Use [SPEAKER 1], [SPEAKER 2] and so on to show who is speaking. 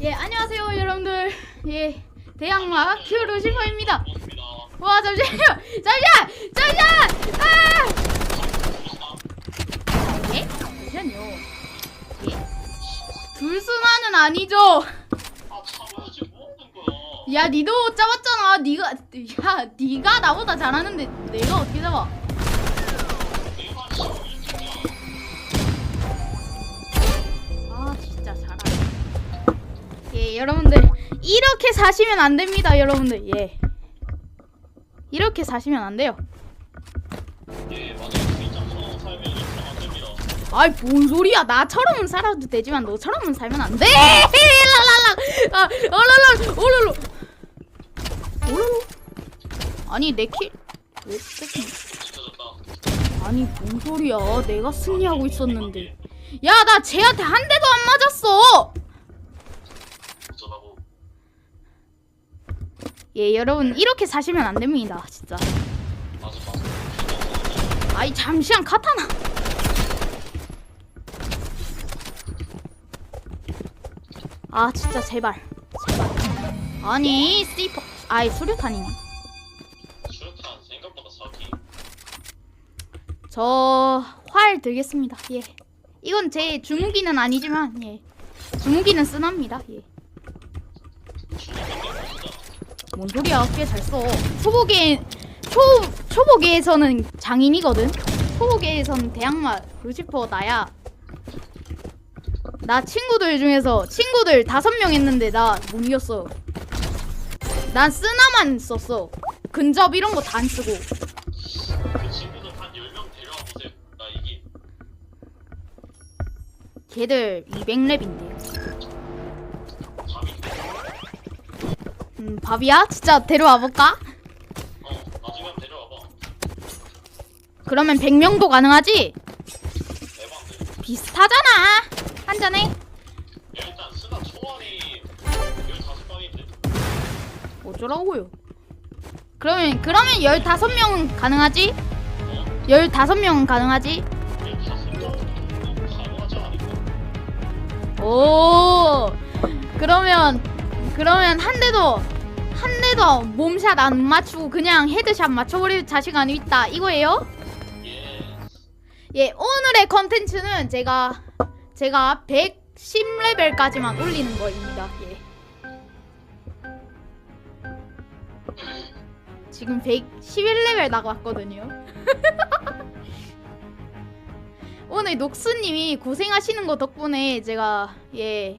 [SPEAKER 1] 예, 안녕하세요, 여러분들. 예, 대학마 큐루시퍼입니다. 와, 잠시만요. 잠시만! 잠시만! 아! 예? 잠시만요. 예? 불순화는 아니죠.
[SPEAKER 2] 야,
[SPEAKER 1] 니도 잡았잖아. 니가, 야, 니가 나보다 잘하는데 내가 어떻게 잡아?
[SPEAKER 2] 내가 지금 1등이야.
[SPEAKER 1] 아, 예, 여러분들. 이렇게 사시면 안 됩니다, 여러분들. 예. 이렇게 사시면 안 돼요.
[SPEAKER 2] 예, 맞아요. 안.
[SPEAKER 1] 아이 뭔 소리야 나처럼은 살아도 되지만 너처럼은 살면 안 돼 랄랄라 아 얼랄라 얼랄라 얼랄라 아니 내 킬왜
[SPEAKER 2] 지쳐졌다.
[SPEAKER 1] 아니 뭔 소리야 내가 승리하고 있었는데 야 나 쟤한테 한 대도 안 맞았어
[SPEAKER 2] 어쩌라고.
[SPEAKER 1] 예 여러분 이렇게 사시면 안 됩니다 진짜
[SPEAKER 2] 맞아, 맞아.
[SPEAKER 1] 아이 잠시만 카타나 아 진짜 제발 제발 아니 스티퍼 아이 수류탄이네
[SPEAKER 2] 수류탄 생각보다 사기.
[SPEAKER 1] 저 활 들겠습니다. 예. 이건 제 주무기는 아니지만 예. 주무기는 쓰납니다. 예. 뭔 소리야? 꽤 잘 써. 초보계 초 초보계에서는 장인이거든. 초보계에서는 대학마 루시퍼 나야. 나 친구들 중에서 친구들 다섯 명 했는데 나 못 이겼어. 난 쓰나만 썼어. 근접 이런 거 다 안 쓰고.
[SPEAKER 2] 그 친구들 한 10명 데려와 보세요. 나 이기.
[SPEAKER 1] 걔들 200렙인데.
[SPEAKER 2] 잡
[SPEAKER 1] 음, 밥이야? 진짜 데려와 볼까?
[SPEAKER 2] 어, 나중에 데려와봐.
[SPEAKER 1] 그러면 100명도 가능하지?
[SPEAKER 2] 대박네.
[SPEAKER 1] 비슷하잖아. 한.
[SPEAKER 2] 야, 일단 스나 초반이 15방인데.
[SPEAKER 1] 어쩌라고요? 그러면 그러면 15명은 가능하지?
[SPEAKER 2] 어?
[SPEAKER 1] 15명은 가능하지? 오. 그러면 그러면 한 대도 한 대도 몸샷 안 맞추고 그냥 헤드샷 맞춰버릴 자신감이 있다 이거예요?
[SPEAKER 2] 예.
[SPEAKER 1] 예, 오늘의 컨텐츠는 제가 제가 110레벨까지만 올리는 거입니다. 예. 지금 111레벨 나갔거든요. 오늘 녹수님이 고생하시는 거 덕분에 제가 예